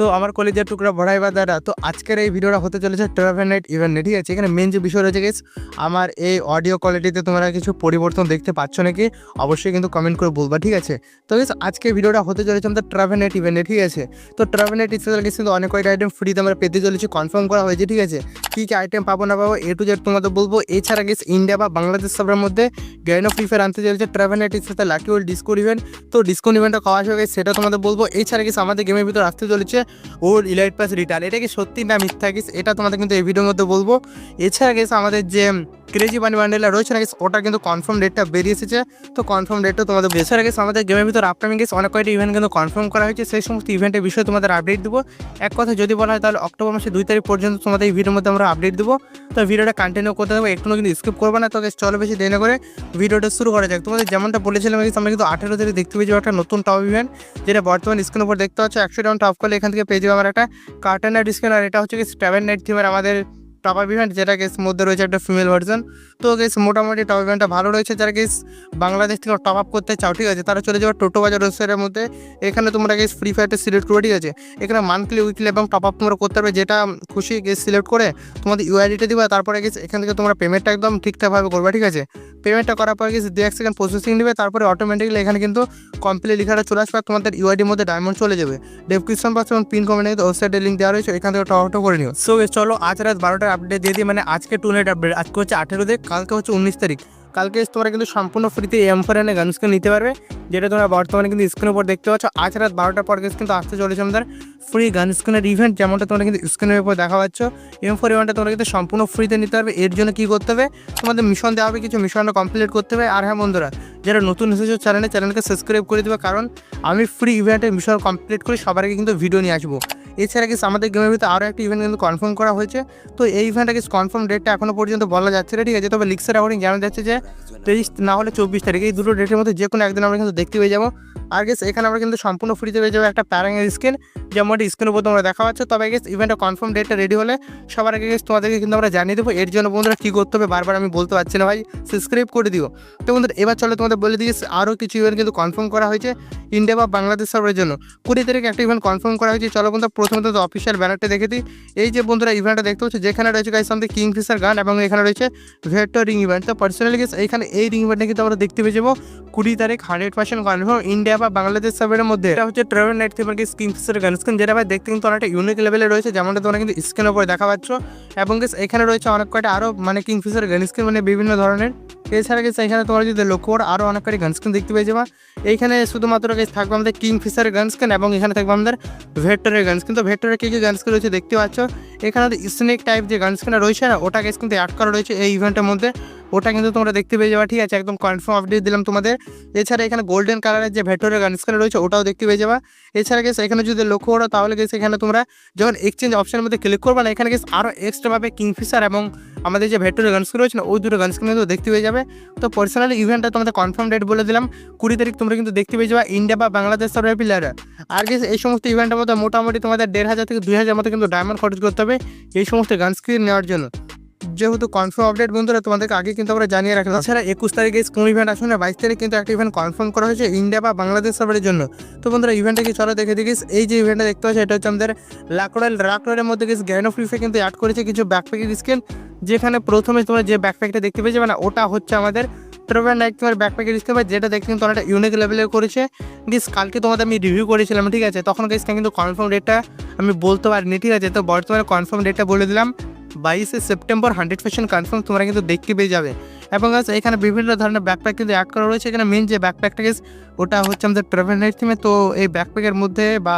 তো আমার কলেজের টুকরা ভরাই দাদা তো আজকের এই ভিডিওটা হতে চলেছে ট্রাভেল নাইট ইভেন্ট ঠিক আছে? এখানে মেন যে বিষয় রয়েছে গেস আমার এই অডিও কোয়ালিটিতে তোমরা কিছু পরিবর্তন দেখতে পাচ্ছ নাকি? অবশ্যই কিন্তু কমেন্ট করে বলবা, ঠিক আছে? তো গেস আজকে ভিডিওটা হতে চলেছে আমাদের ট্রাভেল নাইট ইভেন্টে ঠিক আছে? তো ট্রাভেল নাইট ইভেন্টে কিন্তু অনেক কয়েকটা আইটেম ফ্রিতে আমরা পেতে চলেছি কনফার্ম করা হয়েছে, ঠিক আছে? কী কী আইটেম পাবো না পাবো এ টু জেড তোমাদের বলব। এছাড়া গেস ইন্ডিয়া বা বাংলাদেশ সবের মধ্যে গ্যান অফ ফ্রি ফায়ার আনতে চলেছে ট্রাভেল নাইটের সাথে লাকি ওল ডিসকো ইভেন্ট তো ডিসকো ইভেন্টটা খাওয়া আসবে সেটা তোমাদের বলব। এছাড়া গেস আমাদের গেমের ভিতর আসতে চলেছে ওর ইলাইট পাস রিটার্ন। এটা কি সত্যি না মিথ্যা গেছে এটা তোমাদের কিন্তু এই ভিডিওর মধ্যে বলব। এছাড়া গেছে আমাদের যে ক্রেজি বানি বান্ডেলা রয়েছে। না গেস ওটা কিন্তু কনফার্ম ডেটটা বেরিয়ে এসেছে। তো কনফার্ম ডেটটা তোমাদের এছাড়া গেস আমাদের গেমের ভিতর আপকামিং গেস অনেক কয়েকটি ইভেন্ট কিন্তু কনফার্ম করা হয়েছে। সেই সমস্ত ইভেন্টের বিষয়ে তোমাদের আপডেট দেবো। এক কথা যদি বলা হয়, তাহলে অক্টোবর মাসে দুই তারিখ পর্যন্ত তোমাদের এই ভিডিওর মধ্যে আমরা আপডেট দেবো। তো ভিডিওটা কন্টিনিউ করতে দেবো একটু কিন্তু স্কিপ করবে না। তো চলো বেশি দেরি করে ভিডিওটা শুরু করা যাক। তোমাদের যেমনটা বলেছিলাম আমরা কিন্তু আঠেরো তারিখ দেখতে পেয়েছি একটা নতুন টপ ইভেন্ট যেটা বর্তমান স্ক্রিনের উপর দেখতে পাচ্ছ। একশো টাউন টপ করলে এখান থেকে পেয়ে যাব আমার একটা কার্টন নাইট স্ক্রিন আর এটা হচ্ছে কি সেভেন নাইট থিমের আমাদের টপ ইভেন্ট যেটা গেস মধ্যে রয়েছে একটা ফিমেল ভার্জন তো গেস মোটামুটি টপ ইভেন্টটা ভালো রয়েছে। যারা গেস বাংলাদেশ থেকে টপ আপ করতে চাও, ঠিক আছে? তারা চলে যাবে টোটো বাজার ওয়েবসাইটের মধ্যে। এখানে তোমরা গেস ফ্রি ফায়ারটা সিলেক্ট করে ঠিক আছে? এখানে মান্থলি উইকলি এবং টপ আপ তোমরা করতে পারবে। যেটা খুশি গেস সিলেক্ট করে তোমাদের ইউআইডিটা দিবা, তারপরে গেস এখান থেকে তোমরা পেমেন্টটা একদম ঠিকঠাকভাবে করবে, ঠিক আছে? পেমেন্টটা করার পর কিছু দু এক সেকেন্ড প্রসেসিং নেবে, তারপরে অটোমেটিক্যালি এখানে কিন্তু কমপ্লিট লেখাটা চলে আসবে তোমাদের ইউআইডির মধ্যে ডায়মন্ড চলে যাবে। ডেসক্রিপশন বক্স এবং পিন কমেন্টে ওয়েবসাইটের লিঙ্ক দেওয়া রয়েছে, এখান থেকে আপটা করে নিও। সো চলো আজ রাত বারোটার আপডেট দিয়ে দিই মানে আজকে টু নাইট আপডেট আজকে হচ্ছে আঠেরো তারিখ, কালকে হচ্ছে উনিশ তারিখ। কালকে তোমরা কিন্তু সম্পূর্ণ ফ্রিতে এম ফোর এনে গানস্কে নিতে পারবে। যেটা তোমরা বর্তমানে কিন্তু স্ক্রিনের উপর দেখতে পাচ্ছ। আজ রাত বারোটার পর কিন্তু আসতে চলেছে আমাদের ফ্রি গান স্ক্রিনের ইভেন্ট যেমনটা তোমরা কিন্তু স্ক্রিনের উপর দেখা পাচ্ছ। এম ফোর ইভেন্টটা তোমরা কিন্তু সম্পূর্ণ ফ্রিতে নিতে পারবে। এর জন্য কী করতে হবে? তোমাদের মিশন দেওয়া হবে, কিছু মিশনটা কমপ্লিট করতে হবে। আর হ্যাঁ বন্ধুরা, যারা নতুন এসেছ চ্যানেলে চ্যানেলকে সাবস্ক্রাইব করে দেবে। কারণ আমি ফ্রি ইভেন্টের মিশন কমপ্লিট করে সবার আগে কিন্তু ভিডিও নিয়ে আসব। এছাড়া কিন্তু আমাদের গেমের ভিতরে আরও একটা ইভেন্ট কিন্তু কনফার্ম করা হয়েছে। তো এই ইভেন্টটা কিন্তু কনফার্ম ডেটটা এখনও পর্যন্ত বলা যাচ্ছে না, ঠিক আছে? তবে লিক্সের অ্যাকর্ডিং জানা যাচ্ছে যে তেইশ না হলে চব্বিশ তারিখ, এই দুটো ডেটের মধ্যে যে কোনো একদিন আমরা কিন্তু দেখতে পেয়ে যাব। আর গেস এখানে আমরা কিন্তু সম্পূর্ণ ফ্রিতে পেয়ে যাব একটা প্যারাঙের স্ক্রিন যেমন স্ক্রিনের উপর তোমরা দেখা পাচ্ছ। তবে গেস ইভেন্টটা কনফার্ম ডেটটা রেডি হলে সবার আগে গেস তোমাদেরকে কিন্তু আমরা জানিয়ে দেবো এর জন্য বন্ধুরা কী করতে হবে, বারবার আমি বলতে পারছি না ভাই সাবস্ক্রাইব করে দিও। তো বন্ধুরা, এবার চলো তোমাদের বলে দিয়েছি আরও কিছু ইভেন্ট কিন্তু কনফার্ম করা হয়েছে ইন্ডিয়া বা বাংলাদেশ সার্ভের জন্য। কুড়ি তারিখ একটা ইভেন্ট কনফার্ম করা হয়েছে, চলো বন্ধুরা প্রথমত অফিসিয়াল ব্যানারটা দেখে দিই। এই যে বন্ধুরা ইভেন্টটা দেখতে পাচ্ছ, যেখানে রয়েছে গাইস আমাদের কিং ফিসার গান এবং এখানে রয়েছে ভেক্টর রিং ইভেন্ট তো পার্সোনালি গেস এইখানে এই রিং ইভেন্টটা কিন্তু আমরা দেখতে পেয়ে যাব। কুড়ি তারিখ হান্ড্রেড পার্সেন্ট কনফার্ম ইন্ডিয়া বা বাংলাদেশ সার্ভের মধ্যে, এটা হচ্ছে ট্রাভেল নাইট থেকে কি কিং ফিসার গান। স্ক্রিন যেটা ভাই, দেখতে কিন্তু অনেকটা ইউনিক লেভেলে রয়েছে, যেমনটা তোমরা কিন্তু স্ক্রিনের উপরে দেখা পাচ্ছ। এবং এখানে রয়েছে অনেক কয়টা আরও মানে কিং ফিসার গান স্ক্রিন মানে বিভিন্ন ধরনের। এছাড়া গেছে এখানে তোমরা যদি লক্ষ্য করো আরও অনেক কয়টি গান স্ক্রিন দেখতে পেয়ে যাবা এইখানে শুধুমাত্র গেছে থাকবে আমাদের কিং ফিসারের গান স্ক্রিন এবং এখানে থাকবে আমাদের ভেক্টরের গান স্ক্রিন তো ভেক্টরের কী কী গান স্ক্রিন রয়েছে দেখতে পাচ্ছ? এখানে স্নেক টাইপ যে গান স্ক্রিনটা রয়েছে না, ওটা গেছে কিন্তু অ্যাড করা রয়েছে এই ইভেন্টের মধ্যে। ওটা কিন্তু তোমরা দেখতে পেয়ে যাবা, ঠিক আছে? একদম কনফার্ম আপডেট দিলাম তোমাদের। এছাড়া এখানে গোল্ডেন কালারের যে ভেক্টরের গান স্ক্রিন রয়েছে, ওটাও দেখতে পেয়ে যাবা। এছাড়া গেছে এখানে যদি লক্ষ্য করো, তাহলে গেছে এখানে তোমরা যখন এক্সচেঞ্জ অপশনের মধ্যে ক্লিক করবে না, এখানে গেছে আরও এক্সট্রাভাবে কিংফিশার এবং আমাদের যে ভেক্টরের গান স্ক্রিন রয়েছে না, ওই দুটো গান স্ক্রিন কিন্তু দেখতে পেয়ে যাবে। তো পার্সোনালি ইভেন্টটা তোমাদের কনফার্ম ডেট বলে দিলাম। কুড়ি তারিখ তোমরা কিন্তু দেখতে পেয়ে যাবে ইন্ডিয়া বা বাংলাদেশ সার্ভার প্লেয়ার আর গেছে এই সমস্ত ইভেন্টের মধ্যে মোটামুটি তোমাদের দেড় হাজার থেকে দুই হাজার মতো কিন্তু ডায়মন্ড খরচ করতে হবে, এই সমস্ত গান স্ক্রিন নেওয়ার জন্য। যেহেতু কনফার্ম আপডেট বন্ধুরা, তোমাদেরকে আগে কিন্তু আমরা জানিয়ে রাখলাম। তাছাড়া একুশ তারিখে কোন ইভেন্ট আসুন না বাইশ তারিখ কিন্তু একটা ইভেন্ট কনফার্ম করা হয়েছে ইন্ডিয়া বা বাংলাদেশ সার্ভারের জন্য। তো বন্ধুরা ইভেন্টটা কি চলো দেখে দেখিস এই যে ইভেন্টটা দেখতে পাচ্ছি, এটা হচ্ছে আমাদের লাকড়াল লাকড়ালের মধ্যে কিছু গ্যান অফ ফ্রিফে কিন্তু অ্যাড করেছে কিছু ব্যাকপ্যাকের স্কিন যেখানে প্রথমে তোমরা যে ব্যাকপ্যাকটা দেখতে পেয়ে যাবে না ওটা হচ্ছে আমাদের ট্রেভেল নাইট তোমার ব্যাকপ্যাকের স্কিন যেটা দেখতে কিন্তু অনেকটা ইউনিক লেভেলের করেছে। গিস কালকে তোমাদের আমি রিভিউ করেছিলাম, ঠিক আছে? তখন কিন্তু কনফার্ম ডেটটা আমি বলতে পারিনি, ঠিক আছে? তো বর্তমানে কনফার্ম ডেটটা বলে দিলাম। বাইশে সেপ্টেম্বর হান্ড্রেড পার্সেন্ট কনফার্ম তোমরা কিন্তু দেখতে পেয়ে যাবে। এবং গাছ এখানে বিভিন্ন ধরনের ব্যাকপ্যাক কিন্তু অ্যাড করা রয়েছে। এখানে মেন যে ব্যাকপ্যাকটা গেছে ওটা হচ্ছে আমাদের ট্রাভেল নাইট থিমে তো এই ব্যাকপ্যাকের মধ্যে বা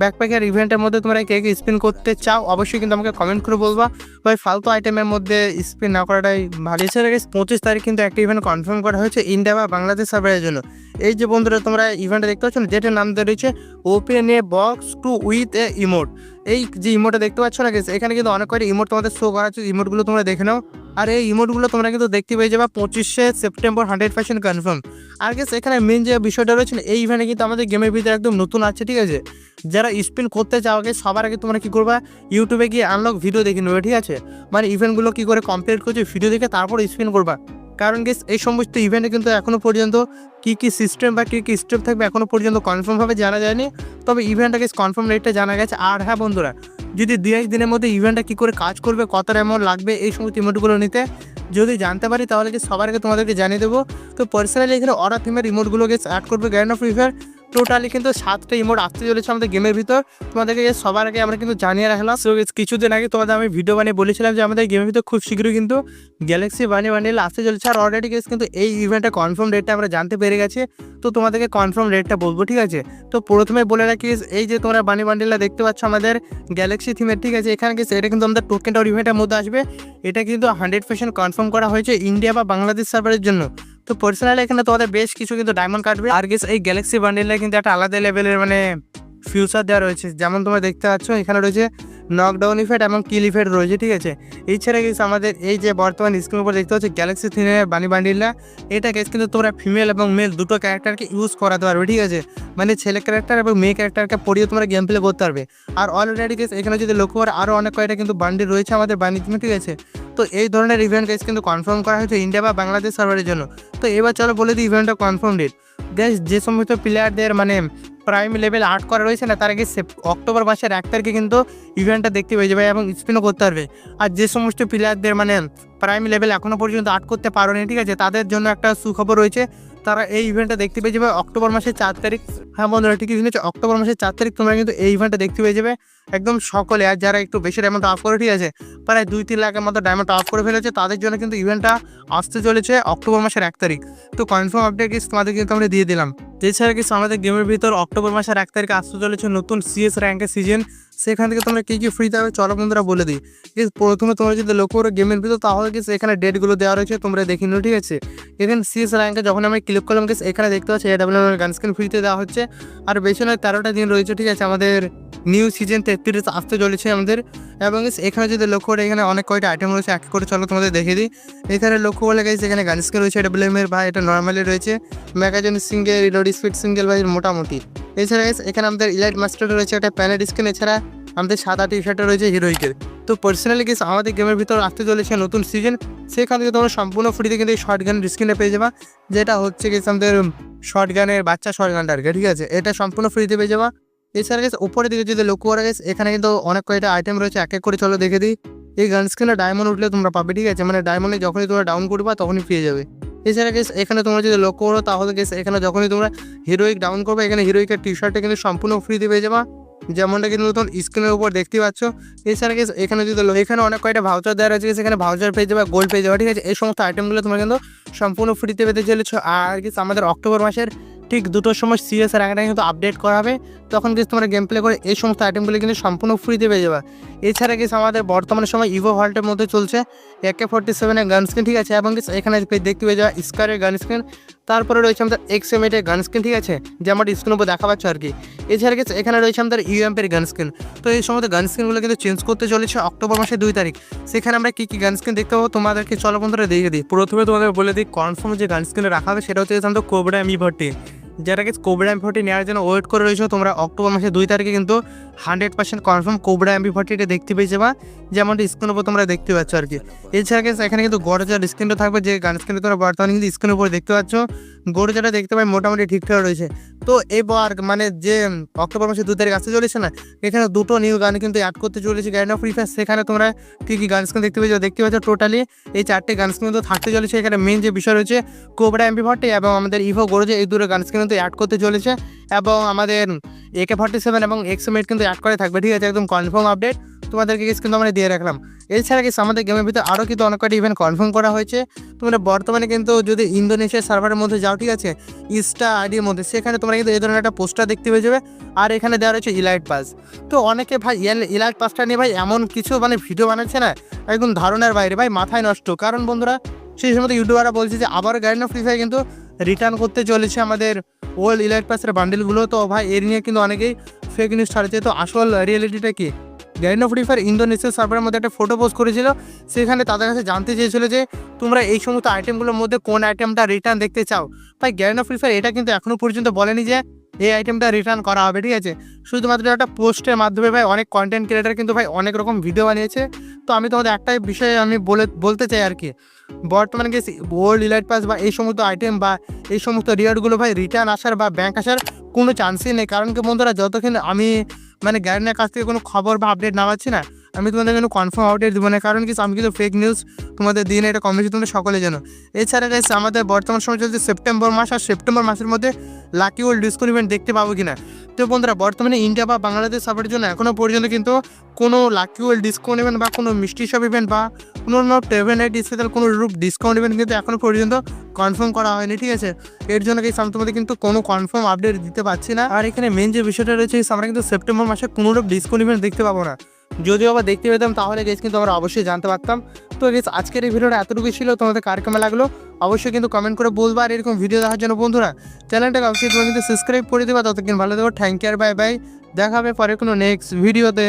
ব্যাকপ্যাকের ইভেন্টের মধ্যে তোমরা কে কে স্পিন করতে চাও, অবশ্যই কিন্তু আমাকে কমেন্ট করে বলবা। ভাই, ফালতু আইটেমের মধ্যে স্পিন না করাটাই ভালো। গেছে পঁচিশ তারিখ কিন্তু একটা ইভেন্ট কনফার্ম করা হয়েছে ইন্ডিয়া বা বাংলাদেশ সার্ভারের জন্য। এই যে বন্ধুরা, তোমরা ইভেন্টে দেখতে পাচ্ছ যেটার নাম দেওয়া রয়েছে open a box too with a emote এই যে ইমোটা দেখতে পাচ্ছ না এখানে কিন্তু অনেক কয়টা ইমোট তোমাদের শো করা হচ্ছে ইমোটগুলো তোমরা দেখে নাও। আর এই ইমোটগুলো তোমরা কিন্তু দেখতে পেয়ে যাবে পঁচিশে সেপ্টেম্বর হান্ড্রেড পার্সেন্ট কনফার্ম আর গেছে এখানে মেন যে বিষয়টা রয়েছে এই ইভেন্টে কিন্তু আমাদের গেমের ভিতরে একদম নতুন আছে, ঠিক আছে? যারা স্পিন করতে চাও আগে সবার আগে তোমরা কি করবা ইউটিউবে গিয়ে আনলক ভিডিও দেখে নেবে, ঠিক আছে? মানে ইভেন্টগুলো কি করে কমপ্লিট করছে ভিডিও দেখে তারপর স্পিন করবা। কারণ গেস এই সমস্ত ইভেন্টে কিন্তু এখনও পর্যন্ত কী কী সিস্টেম বা কী কী স্টেপ থাকবে এখনও পর্যন্ত কনফার্মভাবে জানা যায়নি। তবে ইভেন্টটা গেস কনফার্ম রেটটা জানা গেছে। আর হ্যাঁ বন্ধুরা, যদি দু এক দিনের মধ্যে ইভেন্টটা কী করে কাজ করবে, কত অ্যামাউন্ট লাগবে, এই সমস্ত ইমোটগুলো নিতে যদি জানতে পারি, তাহলে কি সবার আগে তোমাদেরকে জানিয়ে দেবো। তো পার্সোনালি এখানে অর্ডার থিমের রিমোটগুলো গেস অ্যাড করবে grand of free fire totally কিন্তু সাতটা ইমোট আসতে চলেছে আমাদের গেমের ভিতর। তোমাদেরকে সবার আগে আমরা কিন্তু জানিয়ে রাখলাম। সো কিছুদিন আগে তোমাদের আমি ভিডিও বানিয়ে বলেছিলাম যে আমাদের গেমের ভিতর খুব শীঘ্রই কিন্তু গ্যালাক্সি বানিয়ে বানিয়ে আসতে চলেছে। আর অলরেডি গেস কিন্তু এই ইভেন্টটা কনফার্ম ডেটটা আমরা জানতে পেরে গেছি। তো তোমাদেরকে কনফার্ম রেটটা বলব, ঠিক আছে? তো প্রথমে বলে রাখি এই যে তোমরা বানি বান্ডিলটা দেখতে পাচ্ছ আমাদের গ্যালাক্সি থিমের ঠিক আছে? এখানে গেছে এটা কিন্তু আমাদের টোকেন ইভেন্টের মধ্যে আসবে। এটা কিন্তু হান্ড্রেড পার্সেন্ট কনফার্ম করা হয়েছে ইন্ডিয়া বা বাংলাদেশ সার্ভারের জন্য। তো পার্সোনালি এখানে তোমাদের বেশ কিছু কিন্তু ডায়মন্ড কাটবে। আর গেস এই গ্যালাক্সি বান্ডিলে কিন্তু একটা আলাদা লেভেলের মানে ফিউচার দেওয়া রয়েছে। যেমন তোমরা দেখতে পাচ্ছ, এখানে রয়েছে নকডাউন ইফেক্ট এবং কিল ইফেক্ট রয়েছে, ঠিক আছে? এছাড়া গেছে আমাদের এই যে বর্তমান স্ক্রিনের উপর দেখতে পাচ্ছ গ্যালাক্সি থিনের বানি বান্ডিলা এটা গেছে কিন্তু তোমরা ফিমেল এবং মেল দুটো ক্যারেক্টারকে ইউজ করাতে পারবে, ঠিক আছে? মানে ছেলে ক্যারেক্টার এবং মেয়ে ক্যারেক্টারকে পড়িয়ে তোমরা গেম প্লে করতে পারবে। আর অলরেডি গেছে এখানে যদি লক্ষ্য করে আরও অনেক কয়টা কিন্তু বান্ডিল রয়েছে আমাদের বাণী টিমে ঠিক আছে? তো এই ধরনের ইভেন্ট গেস কিন্তু কনফার্ম করা হয়েছে ইন্ডিয়া বা বাংলাদেশ সার্ভারের জন্য। তো এবার চলো বলে দিই ইভেন্টটা কনফার্ম ডেট গ্যাস যে সমস্ত প্লেয়ারদের মানে প্রাইম লেভেল আর্ট করা রয়েছে না, তারা কি অক্টোবর মাসের এক তারিখে কিন্তু ইভেন্টটা দেখতে পেয়ে যাবে এবং স্পিনও করতে পারবে। আর যে সমস্ত প্লেয়ারদের মানে প্রাইম লেভেল এখনও পর্যন্ত আর্ট করতে পারোনি ঠিক আছে? তাদের জন্য একটা সুখবর রয়েছে। তারা এই ইভেন্টটা দেখতে পেয়ে যাবে অক্টোবর মাসের চার তারিখ। হ্যাঁ বন্ধুরা, ঠিকই শুনেছো? অক্টোবর মাসের চার তারিখ তোমরা কিন্তু এই ইভেন্টটা দেখতে পেয়ে যাবে। একদম সকলে, আর যারা একটু বেশি ডায়মন্ড অফ করে ঠিক আছে, প্রায় দুই তিন লাখের মতো ডায়মন্ড অফ করে ফেলেছে, তাদের জন্য কিন্তু ইভেন্টটা আসতে চলেছে অক্টোবর মাসের এক তারিখ। তো কনফার্ম আপডেট কিছু তোমাদের কিন্তু আমরা দিয়ে দিলাম। এছাড়া কিছু আমাদের গেমের ভিতর অক্টোবর মাসের এক তারিখে আসতে চলেছে নতুন সিএস র্যাঙ্কের সিজন সেখান থেকে তোমরা কী কী ফ্রি দেবে চলো বন্ধুরা বলে দিই। প্রথমে তোমরা যদি লক্ষ্য করো গেমের ভিতর, তাহলে কিছু এখানে ডেটগুলো দেওয়া রয়েছে, তোমরা দেখে নিও ঠিক আছে। এখানে সিএস র্যাঙ্কে যখন আমি ক্লিক করলাম গেছে এখানে দেখতে পাচ্ছি এডাব্লিউ গান স্ক্রিন ফ্রিতে দেওয়া হচ্ছে। আর বেশি নয় তেরোটা দিন রয়েছে ঠিক আছে, আমাদের নিউ সিজন তেত্রিশ আসতে চলেছে আমাদের। এবং এখানে যদি লক্ষ্য করে, এখানে অনেক কয়টা আইটেম রয়েছে, এক করে চলো তোমাদের দেখে দিই। এখানে লক্ষ্য করলে গেছে এখানে গান স্ক্রিন রয়েছে, এটা ব্লেমের ভাই, এটা নর্মালি রয়েছে। Magazine single reload speed single ভাই, মোটামুটি। এছাড়া এখানে আমাদের ইলাইট মাস্টার রয়েছে, একটা প্যানেল স্ক্রিন এছাড়া আমাদের সাদা টি শার্টে রয়েছে হিরোইকের তো পার্সোনালি গেস আমাদের গেমের ভিতর আসতে চলেছে নতুন সিজন সেখান থেকে তোমরা সম্পূর্ণ ফ্রিতে কিন্তু এই শর্ট গানের স্ক্রিনে পেয়ে যাবা। যেটা হচ্ছে গেছে আমাদের শর্ট গানের বাচ্চা শর্ট গানটা আর কি ঠিক আছে? এটা সম্পূর্ণ ফ্রিতে পেয়ে যাবা। এছাড়া গেছে উপরের দিকে যদি লক্ষ্য করা গেছে এখানে কিন্তু অনেক কয়টা আইটেম রয়েছে, এক এক করে চলো দেখে দিই। এই গান স্ক্রিনে ডায়মন্ড উঠলে তোমরা পাবে, ঠিক আছে? মানে ডায়মন্ডে যখনই তোমরা ডাউন করবা, তখনই পেয়ে যাবে। এছাড়া গেছে এখানে তোমরা যদি লক্ষ্য করো, তাহলে গেছে এখানে যখনই তোমরা হিরোইক ডাউন করবে, এখানে হিরোইকের টি শার্টটা কিন্তু সম্পূর্ণ ফ্রিতে পেয়ে যাবা। যেমনটা কিন্তু নতুন স্ক্রিনের উপর দেখতে পাচ্ছ। এছাড়া গেছে এখানে যদি এখানে অনেক কয়টা ভাউচার দেওয়া রয়েছে এখানে ভাউচার পেয়ে যাবে গোল্ড পেয়ে যাবে, ঠিক আছে? এই সমস্ত আইটেমগুলো তোমরা কিন্তু সম্পূর্ণ ফ্রিতে পেতে চলেছো। আর গেছে আমাদের অক্টোবর মাসের ঠিক দুটোর সময় সিরিয়াস র্যাঙ্কটা কিন্তু আপডেট করা হবে। তখন কিন্তু তোমরা গেম প্লে করে এই সমস্ত আইটেমগুলি কিন্তু সম্পূর্ণ ফ্রিতে পেয়ে যাবে। এছাড়া গেছে আমাদের বর্তমানে সময় ইভো হল্টের মধ্যে চলছে একে ফোর্টি সেভেনের গান স্ক্রিন ঠিক আছে? এবং এখানে দেখতে পেয়ে যাওয়া স্কারের গান স্ক্রিন তারপরে রয়েছে আমাদের এক্স এম এর গান স্ক্রিন ঠিক আছে? যে আমার স্ক্রিনের উপর দেখা পাচ্ছ আর কি। এছাড়া গেছে এখানে রয়েছে আমাদের ইউএমপের গান স্ক্রিন তো এই সমস্ত গান স্ক্রিনগুলো কিন্তু চেঞ্জ করতে চলেছে অক্টোবর মাসের দুই তারিখ। সেখানে আমরা কী কী গান স্ক্রিন দেখতে পাবো তোমাদেরকে চলো বন্ধুরা দেখে দিই। প্রথমে তোমাদের বলে দিই কনফার্ম যে গান স্ক্রিনে রাখা হবে সেটা হচ্ছে আমাদের কোবরা এমি যারা কি কোবরা এমপি ফোর্টি নেওয়ার জন্য ওয়েট করে রয়েছে, তোমরা অক্টোবর মাসের দুই তারিখে কিন্তু hundred percent confirm cobra MP ফোর্টিটা দেখতে পেয়ে বা যেমনটি স্ক্রিনের উপর তোমরা দেখতে পাচ্ছ আর কি। এছাড়া এখানে কিন্তু গড়জার স্ক্রিনটা থাকবে, যে গান স্ক্রিনটা তোমরা বর্তমানে কিন্তু স্ক্রিনের উপর দেখতে পাচ্ছ। গড়জাটা দেখতে পাই মোটামুটি ঠিকঠাক রয়েছে। তো এবার মানে যে অক্টোবর মাসের দু তারিখ আসতে চলেছে না, এখানে দুটো নিউ গান কিন্তু অ্যাড করতে চলেছে। গ্যান্ড অফ ফ্রি ফায়ার সেখানে তোমরা কী কী গান দেখতে পেয়েছ? দেখতে পাচ্ছ টোটালি এই চারটে গান কিন্তু থাকতে চলেছে। এখানে মেন যে বিষয় রয়েছে কোবরা এমপি ফর্টি এবং আমাদের ইভো গড়জে এই দুটো গান কিন্তু অ্যাড করতে চলেছে। এবং আমাদের একে ফর্টি সেভেন এবং এক্স এম কিন্তু অ্যাড করে থাকবে। ঠিক আছে, একদম কনফার্ম আপডেট তোমাদেরকে কিন্তু আমরা দিয়ে রাখলাম? এছাড়া কিছু আমাদের গেমের ভিতরে আরও কিন্তু অনেক কয়টা ইভেন্ট কনফার্ম করা হয়েছে। তোমরা বর্তমানে কিন্তু যদি ইন্দোনেশিয়ার সার্ভারের মধ্যে যাও, ঠিক আছে? ইস্টা আইডির মধ্যে, সেখানে তোমরা কিন্তু এই ধরনের একটা পোস্টার দেখতে পেয়ে যাবে। আর এখানে দেওয়া রয়েছে ইলাইট পাস তো অনেকে ভাই ইলাইট পাসটা নিয়ে ভাই এমন কিছু মানে ভিডিও বানাচ্ছে না, একদম ধারণার বাইরে। ভাই, মাথায় নষ্ট। কারণ বন্ধুরা, সেই সময় ইউটিউবাররা বলছে যে, আবার গাইড অফ ফ্রি কিন্তু রিটার্ন করতে চলেছে আমাদের ওল্ড ইলাইট পাসের বান্ডেলগুলো তো ভাই, এর নিয়ে কিন্তু অনেকেই ফেক নিউজ ছাড়ছে। তো আসল রিয়েলিটিটা কি? গ্যারিন অফ ফ্রি ফায়ার ইন্দোনেশিয়ার সার্ভারের মধ্যে একটা ফটো পোস্ট করেছিল। সেখানে তাদের কাছে জানতে চেয়েছিল যে, তোমরা এই সমস্ত আইটেমগুলোর মধ্যে কোন আইটেমটা রিটার্ন দেখতে চাও? ভাই, গ্যারিন অফ ফ্রি ফায়ার এটা কিন্তু এখনও পর্যন্ত বলেনি যে, এই আইটেমটা রিটার্ন করা হবে। ঠিক আছে? শুধুমাত্র একটা পোস্টের মাধ্যমে ভাই অনেক কন্টেন্ট ক্রিয়েটার কিন্তু ভাই অনেক রকম ভিডিও বানিয়েছে। তো আমি তোমাদের একটাই বিষয়ে আমি বলে, বলতে চাই আর কি। বর্তমানে গেছি ওল্ড ইলাইট পাস বা এই সমস্ত আইটেম বা এই সমস্ত রিওয়ার্ডগুলো ভাই রিটার্ন আসার বা ব্যাঙ্ক আসার কোনো চান্সই নেই। কারণ কি বন্ধুরা, যতক্ষণ আমি মানে গ্যারেন্টের কাছ থেকে কোনো খবর বা আপডেট না পাচ্ছি না। আমি তোমাদের কোনো কনফার্ম আপডেট দেবো না, কারণ কি আমি কিন্তু ফেক নিউজ তোমাদের দিন এটা কম বেশি তোমরা সকলে জানো। এছাড়া আমাদের বর্তমান সময় চলছে সেপ্টেম্বর মাস, আর সেপ্টেম্বর মাসের মধ্যে লাকি ওল্ড ডিসকাউন্ট ইভেন্ট দেখতে পাবো কিনা। তো বন্ধুরা, বর্তমানে ইন্ডিয়া বা বাংলাদেশ সাপোর্টের জন্য এখনও পর্যন্ত কিন্তু কোনো লাকি ওয়েল ডিসকাউন্ট ইভেন্ট বা কোনো মিষ্টি শপ ইভেন্ট বা কোনো অন্য ট্রেভেল নাইট স্পেশাল কোনো রূপ ডিসকাউন্ট ইভেন্ট কিন্তু এখনও পর্যন্ত কনফার্ম করা হয়নি, ঠিক আছে? এর জন্য কিন্তু তোমাদের কিন্তু কোনো কনফার্ম আপডেট দিতে পারছি না। আর এখানে মেন যে বিষয়টা রয়েছে আমরা কিন্তু সেপ্টেম্বর মাসে কোনো রূপ ডিসকাউন্ট ইভেন্ট দেখতে পাবো না। যদিও আবার দেখতে পেতাম, তাহলে গেস কিন্তু আমরা অবশ্যই জানতে পারতাম। তো গেস আজকের এই ভিডিওটা এতটুকু ছিল। তোমাদের কার কেমন লাগল? অবশ্যই কিন্তু কমেন্ট করে বলবা। আর এরকম ভিডিও দেখার জন্য বন্ধুরা চ্যানেলটাকে অবশ্যই তোমরা কিন্তু সাবস্ক্রাইব করে দেবা। ততক্ষণ ভালো দেবো থ্যাংক ইউ আর বাই বাই দেখা হবে পরে কোনো নেক্সট ভিডিওতে